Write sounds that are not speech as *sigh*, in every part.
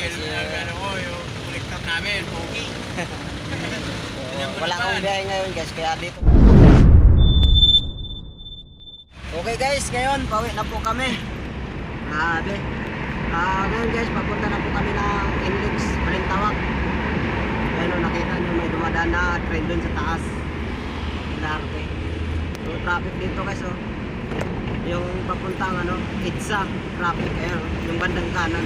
Kasi, ano ko, yung collector namin, pogi. Wala akong biyahe ngayon guys, kaya dito. Okay guys, ngayon pauwi na po kami. Grabe. Ah, ngayon guys, papunta na po kami ng Index, Balintawak. Ayun, oh, nakita nyo may dumadaan na train doon sa taas. Larte. So, traffic dito guys, oh. Yung papuntang ano, Itza, traffic. Ayun, yung bandang kanan.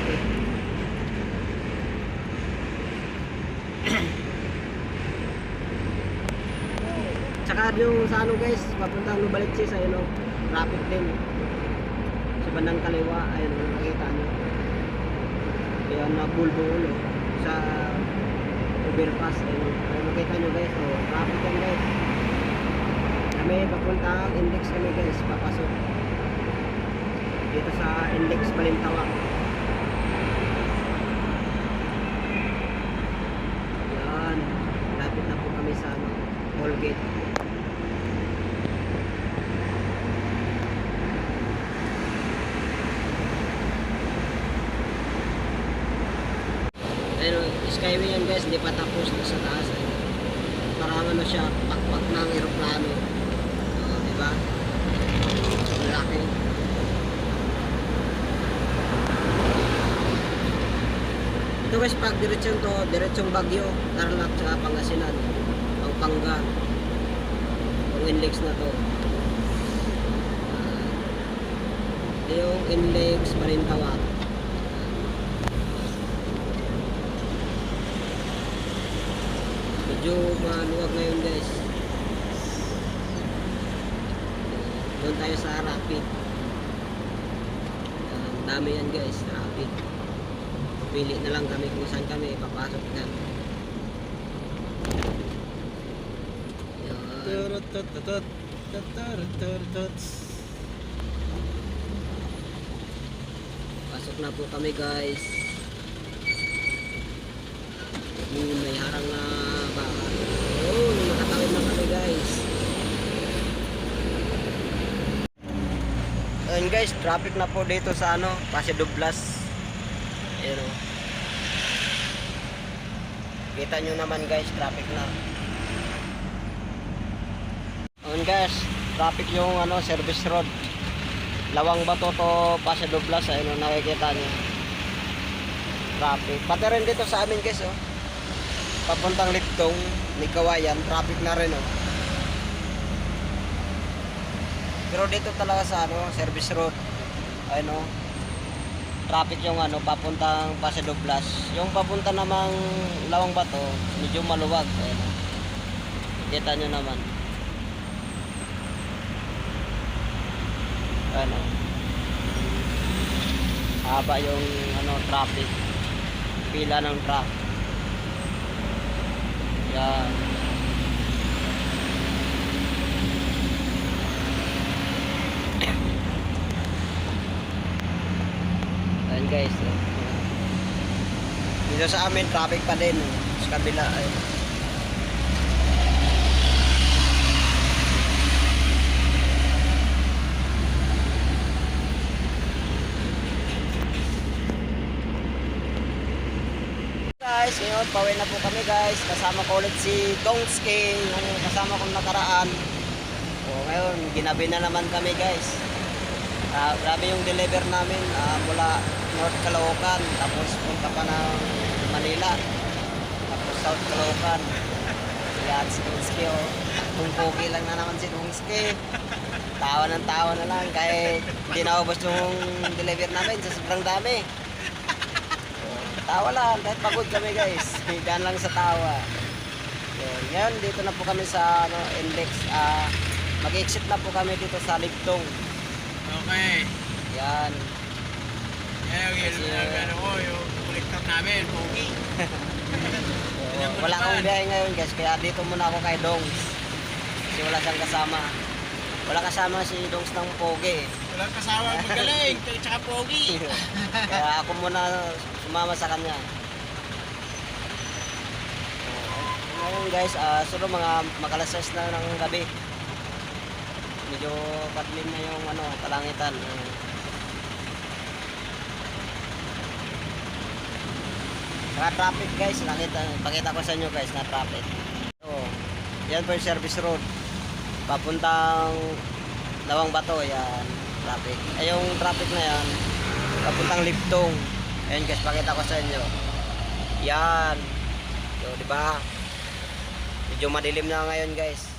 *clears throat* Tsaka yung sa ano guys, papuntang Nubalitsis, ayun o, traffic din. Sa bandang kaliwa, ayun o, nakita nyo. Kaya na bulbo ulo sa overpass, ayun o. Ayun, nakita nyo guys, o, traffic yan guys. Kami papuntang index kami guys, papasok. Dito sa index Balintawak. Yan, lapit na po kami sa ano, toll gate. Pero skyway yan guys, hindi pa tapos na sa taas. Eh. Parang ano siya, pakpak ng aeroplano. Oh, di ba? Ang laki. Ito guys, pag diretsyon to, diretsyon Bagyo, Tarlac, tsaka Pangasinan. Pampanga. Ang inlex na to. Ito yung inlex Balintawak. Medyo maluwag ngayon guys. Doon tayo sa Rapid. Ang dami yan guys, Rapid. Pili na lang kami kung saan kami papasok tuturututut. Pasok na po kami guys. May harang na baka. Oh, nakatawid na kami guys. Guys, traffic na po dito sa ano, Paseo Dublas. Ayun oh. Kita nyo naman guys, traffic na. Ayun guys, traffic yung ano, service road. Lawang bato to Paseo Dublas, ayun oh, nakikita nyo. Traffic. Pati rin dito sa amin guys oh. Papuntang Liptong, Nikawayan, traffic na rin oh. Pero dito talaga sa ano, service road. Ayun oh. Traffic yung ano, papuntang Paseo Dublas. Yung papunta namang Lawang Bato, medyo maluwag. Ayun oh. Kita nyo naman. Ano? Haba yung ano, traffic. Pila ng truck. Yan. Ayan guys. Dito sa amin, traffic pa din. Sa kabila. Ayun. Guys, ngayon pauwi na po kami guys. Kasama ko ulit si Dongski, yung kasama kong nakaraan. So, ngayon, ginabi na naman kami guys. Ah, grabe yung deliver namin ah, mula North Caloocan, tapos punta pa ng Manila, tapos South Caloocan. Yan si Dongski oh. Kung pogi lang na naman si Dongski. Tawa ng tawa na lang kahit hindi naubos yung deliver namin sa sobrang dami. Tawa lang, kahit pagod kami guys. Higaan lang sa tawa. Yun. Ngayon, dito na po kami sa ano, index. Ah, mag-exit na po kami dito sa Ligtong. Okay. Yan. Yung Kasi- yung ano ko, yung collector namin, pogi. *laughs* Wala akong biyahe ngayon guys, kaya dito muna ako kay Dongs. Kasi wala siyang kasama. Wala kasama si Dongs ng Pogi. Walang kasama magaling, *laughs* tsaka pogi. *laughs* Kaya ako muna sumama sa kanya. Ngayon guys, uh, suro mga makalasas na ng gabi. Medyo patlim na yung ano, kalangitan. Uh, Naka-traffic guys. Nakita, pakita ko sa inyo guys, na traffic. So, yan po yung service road. Papuntang Lawang Bato, yan. Traffic. Ay, yung traffic na yan, papuntang Liptong. Ayan guys, pakita ko sa inyo. Yan. So, di ba? Medyo madilim na ngayon guys.